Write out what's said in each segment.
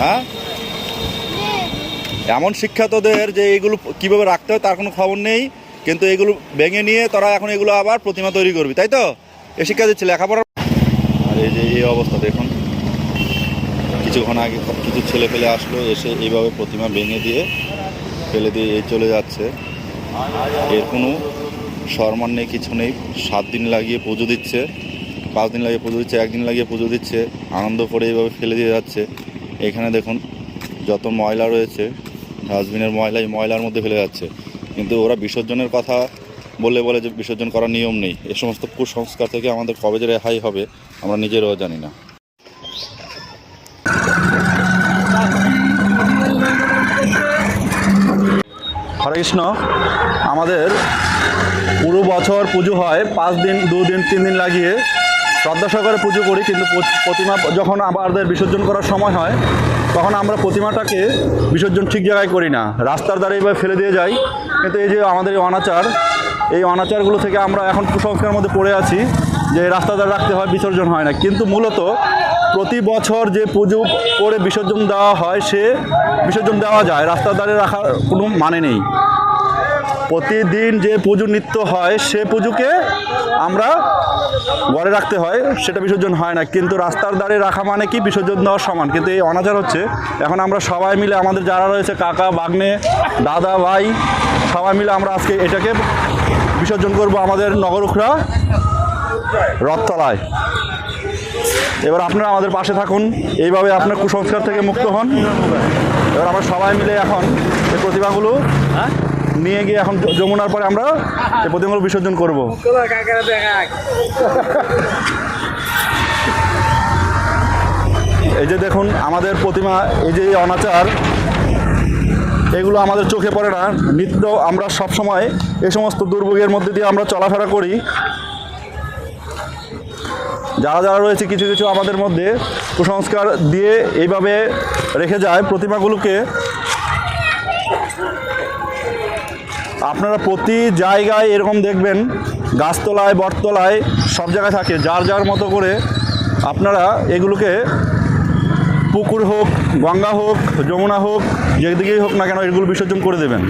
হ্যাঁ? এমন শিক্ষা তোদের যে এগুলো কীভাবে রাখতে হয় তার কোনো খবর নেই, কিন্তু এগুলো ভেঙে নিয়ে তোরা এখন এগুলো আবার প্রতিমা তৈরি করবি, তাই তো? এ শিক্ষা দিচ্ছে, লেখাপড়া আর এই যে এই অবস্থা, দেখুন। কিছুক্ষণ আগে কিছু ছেলে ফেলে আসলো, এসে এইভাবে প্রতিমা ভেঙে দিয়ে ফেলে দিয়ে এই চলে যাচ্ছে। এর কোনো সম্মান নেই, কিছু নেই। সাত দিন লাগিয়ে পুজো দিচ্ছে, পাঁচ দিন লাগিয়ে পুজো দিচ্ছে, একদিন লাগিয়ে পুজো দিচ্ছে, আনন্দ করে এইভাবে ফেলে দিয়ে যাচ্ছে। এখানে দেখুন, যত ময়লা রয়েছে, ডাস্টবিনের ময়লা, এই ময়লার মধ্যে ফেলে যাচ্ছে। কিন্তু ওরা বিসর্জনের কথা বলে বলে যে বিসর্জন করার নিয়ম নেই। এ সমস্ত কুসংস্কার থেকে আমাদের কবে যে রেহাই হবে, আমরা নিজেরাও জানি না। হরে কৃষ্ণ। আমাদের পুরো বছর পুজো হয়, পাঁচ দিন, দু দিন, তিন দিন লাগিয়ে শ্রদ্ধা সহকারে পুজো করি, কিন্তু প্রতিমা যখন আমাদের বিসর্জন করার সময় হয়, তখন আমরা প্রতিমাটাকে বিসর্জন ঠিক জায়গায় করি না। রাস্তার দ্বারা এইভাবে ফেলে দিয়ে যাই। কিন্তু এই যে আমাদের এই অনাচার, এই অনাচারগুলো থেকে আমরা এখন কুসংস্কারের মধ্যে পড়ে আছি, যে রাস্তা দ্বারা রাখতে হয়, বিসর্জন হয় না। কিন্তু মূলত প্রতি বছর যে পুজো করে বিসর্জন দেওয়া হয়, সে বিসর্জন দেওয়া যায়। রাস্তার ধারে রাখার কোনো মানে নেই। প্রতিদিন যে পুজো নিত্য হয়, সে পুজোকে আমরা ঘরে রাখতে হয়। সেটা বিসর্জন হয় না, কিন্তু রাস্তার ধারে রাখা মানে কি? বিসর্জন দেওয়ার সমান। কিন্তু এই অনাচার হচ্ছে। এখন আমরা সবাই মিলে আমাদের যারা রয়েছে, কাকা, বাগনে, দাদা, ভাই, সবাই মিলে আমরা আজকে এটাকে বিসর্জন করব আমাদের নগরুখরা রথতলায়। এবার আপনারা আমাদের পাশে থাকুন। এইভাবে আপনার কুসংস্কার থেকে মুক্ত হন। এবার আমরা সবাই মিলে এখন এই প্রতিমাগুলো নিয়ে গিয়ে এখন যমুনার পরে আমরা এই প্রতিমাগুলো বিসর্জন করব। এই যে দেখুন, আমাদের প্রতিমা, এই যে অনাচার, এগুলো আমাদের চোখে পড়ে না। নিত্য আমরা সব সময় এই সমস্ত দুর্ভোগের মধ্যে দিয়ে আমরা চলাফেরা করি। যারা যারা রয়েছে, কিছু কিছু আমাদের মধ্যে কুসংস্কার দিয়ে এইভাবে রেখে যায় প্রতিমাগুলোকে। আপনারা প্রতি জায়গায় এরকম দেখবেন, গাছতলায়, বটতলায় সব জায়গায় থাকে। যার যার মতো করে আপনারা এগুলোকে পুকুর হোক, গঙ্গা হোক, যমুনা হোক, যেদিকেই হোক না কেন এগুলো বিসর্জন করে দেবেন।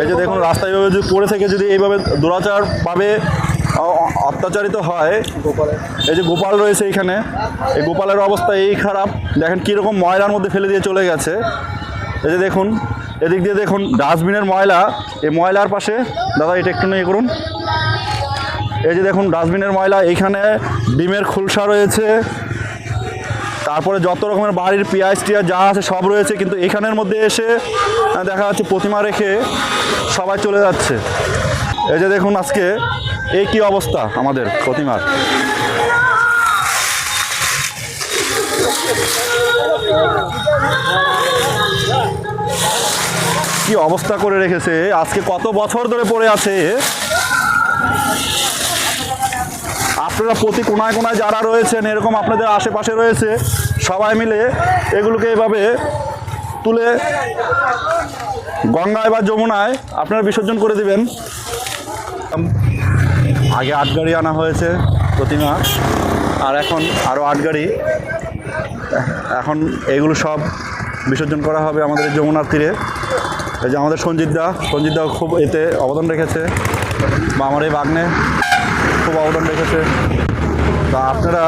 এই যে দেখুন রাস্তায় যদি পড়ে থেকে যদি এইভাবে দুরাচার পাবে অত্যাচারিত হয়। এই যে গোপাল রয়েছে এইখানে এই গোপালের অবস্থা এই খারাপ। দেখেন কীরকম ময়লার মধ্যে ফেলে দিয়ে চলে গেছে। এই যে দেখুন, এদিক দিয়ে দেখুন, ডাস্টবিনের ময়লা। এই ময়লার পাশে, দাদা, এটা একটু নিয়ে করুন। এই যে দেখুন, ডাস্টবিনের ময়লা। এইখানে ডিমের খুলসা রয়েছে। তারপরে যত রকমের বাড়ির পেঁয়াজ টিয়াজ যা আছে সব রয়েছে, কিন্তু এখানের মধ্যে এসে দেখা যাচ্ছে প্রতিমা রেখে সবাই চলে যাচ্ছে। এই যে দেখুন, আজকে এই কি অবস্থা আমাদের প্রতিমার? কি অবস্থা করে রেখেছে? আজকে কত বছর ধরে পড়ে আছে? আপনারা প্রতি কোনায় কোনায় যারা রয়েছেন, এরকম আপনাদের আশেপাশে রয়েছে, সবাই মিলে এগুলোকে এভাবে তুলে গঙ্গায় বা যমুনায় আপনারা বিসর্জন করে দিবেন। আগে আট গাড়ি আনা হয়েছে প্রতিমা, আর এখন আরও আট গাড়ি। এখন এগুলো সব বিসর্জন করা হবে আমাদের যমুনার তীরে। এই যে আমাদের সঞ্জিত দা সঞ্জিত দা খুব এতে অবদান রেখেছে, বা আমার এই বাগনে খুব অবদান রেখেছে। তা আপনারা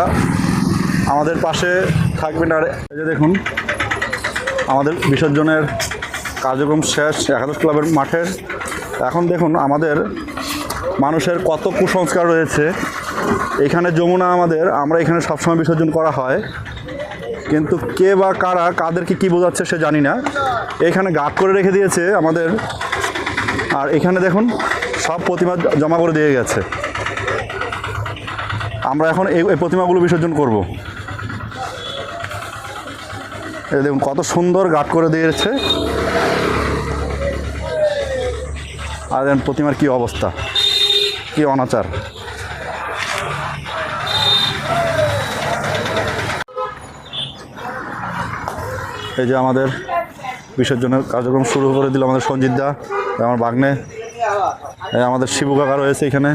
আমাদের পাশে থাকবেন, আর এই যে দেখুন, আমাদের বিসর্জনের কার্যক্রম শেষ, একাদশ ক্লাবের মাঠের। এখন দেখুন, আমাদের মানুষের কত কুসংস্কার রয়েছে। এখানে যমুনা আমাদের, আমরা এখানে সবসময় বিসর্জন করা হয়। কিন্তু কে বা কারা, কাদেরকে কী বোঝাচ্ছে সে জানি না। এখানে গাঁট করে রেখে দিয়েছে আমাদের। আর এখানে দেখুন, সব প্রতিমা জমা করে দিয়ে গেছে। আমরা এখন এই প্রতিমাগুলো বিসর্জন করব। দেখুন, কত সুন্দর গাঁট করে দিয়েছে আর প্রতিমার কি অবস্থা। কি অনাচার? এই যে আমাদের বিসর্জনের কার্যক্রম শুরু করে দিল আমাদের সঞ্জিত দা আমার বাগনে আমাদের শিবু কাকা রয়েছে এখানে।